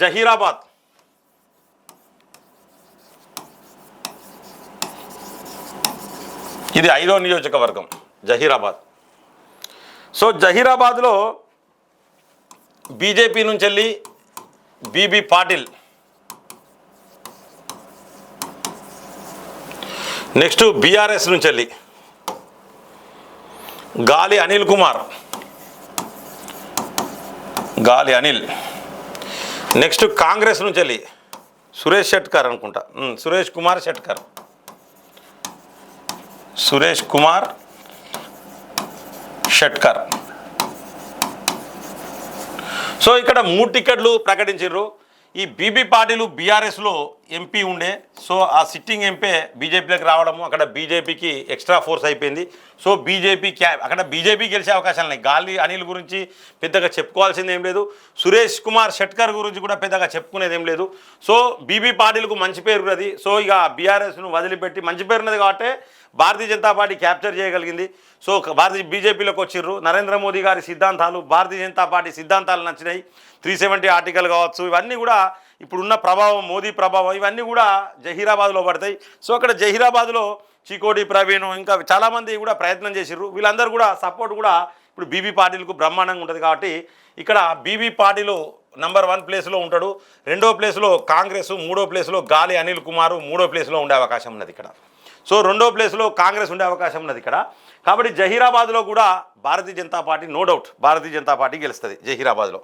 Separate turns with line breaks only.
జహీరాబాద్. ఇది ఐదో నియోజకవర్గం జహీరాబాద్. సో జహీరాబాద్లో బీజేపీ నుంచి వెళ్ళి బీబీ పాటిల్. నెక్స్ట్ బీఆర్ఎస్ నుంచి వెళ్ళి గాలి అనిల్ కుమార్. గాలి అనిల్. నెక్స్ట్ కాంగ్రెస్ నుంచి వెళ్ళి సురేష్ షెట్కర్ అనుకుంటా. సురేష్ కుమార్ షెట్కర్. సురేష్ కుమార్ షెట్కర్. సో ఇక్కడ మూడు టికెట్లు ప్రకటించారు ఈ బీబీ పార్టీలు బీఆర్ఎస్లో ఎంపీ ఉండే. సో ఆ సిట్టింగ్ ఎంపీ బీజేపీలోకి రావడము అక్కడ బీజేపీకి ఎక్స్ట్రా ఫోర్స్ అయిపోయింది. సో బీజేపీ క్యా అక్కడ బీజేపీ గెలిచే అవకాశాలు ఉన్నాయి. గాలి అనిల్ గురించి పెద్దగా చెప్పుకోవాల్సింది ఏం లేదు. సురేష్ కుమార్ షెట్కర్ గురించి కూడా పెద్దగా చెప్పుకునేది ఏం లేదు. సో బీబీ పార్టీలకు మంచి పేరు ఉన్నది. సో ఇక బీఆర్ఎస్ను వదిలిపెట్టి మంచి పేరు ఉన్నది కాబట్టి భారతీయ జనతా పార్టీ క్యాప్చర్ చేయగలిగింది. సో భారతీయ బీజేపీలోకి వచ్చిర్రు. నరేంద్ర మోదీ గారి సిద్ధాంతాలు భారతీయ జనతా పార్టీ సిద్ధాంతాలు నచ్చినాయి. త్రీ సెవెంటీ ఆర్టికల్ కావచ్చు. ఇవన్నీ కూడా ఇప్పుడున్న ప్రభావం మోదీ ప్రభావం ఇవన్నీ కూడా జహీరాబాద్లో పడతాయి. సో అక్కడ జహీరాబాద్లో చికోటి ప్రవీణ్ ఇంకా చాలామంది కూడా ప్రయత్నం చేసిర్రు. వీళ్ళందరూ కూడా సపోర్ట్ కూడా ఇప్పుడు బీబీ పార్టీలకు బ్రహ్మాండంగా ఉంటుంది కాబట్టి ఇక్కడ బీబీ పార్టీలో నంబర్ వన్ ప్లేస్లో ఉంటాడు. రెండో ప్లేస్లో కాంగ్రెస్ మూడో ప్లేస్లో గాలి అనిల్ కుమార్ మూడో ప్లేస్లో ఉండే అవకాశం ఉన్నది ఇక్కడ. సో రెండో ప్లేస్లో కాంగ్రెస్ ఉండే అవకాశం ఉన్నది ఇక్కడ. కాబట్టి జహీరాబాద్లో కూడా Bharatiya Janata party no doubt Bharatiya Janata party గెలుస్తుంది జహీరాబాద్లో.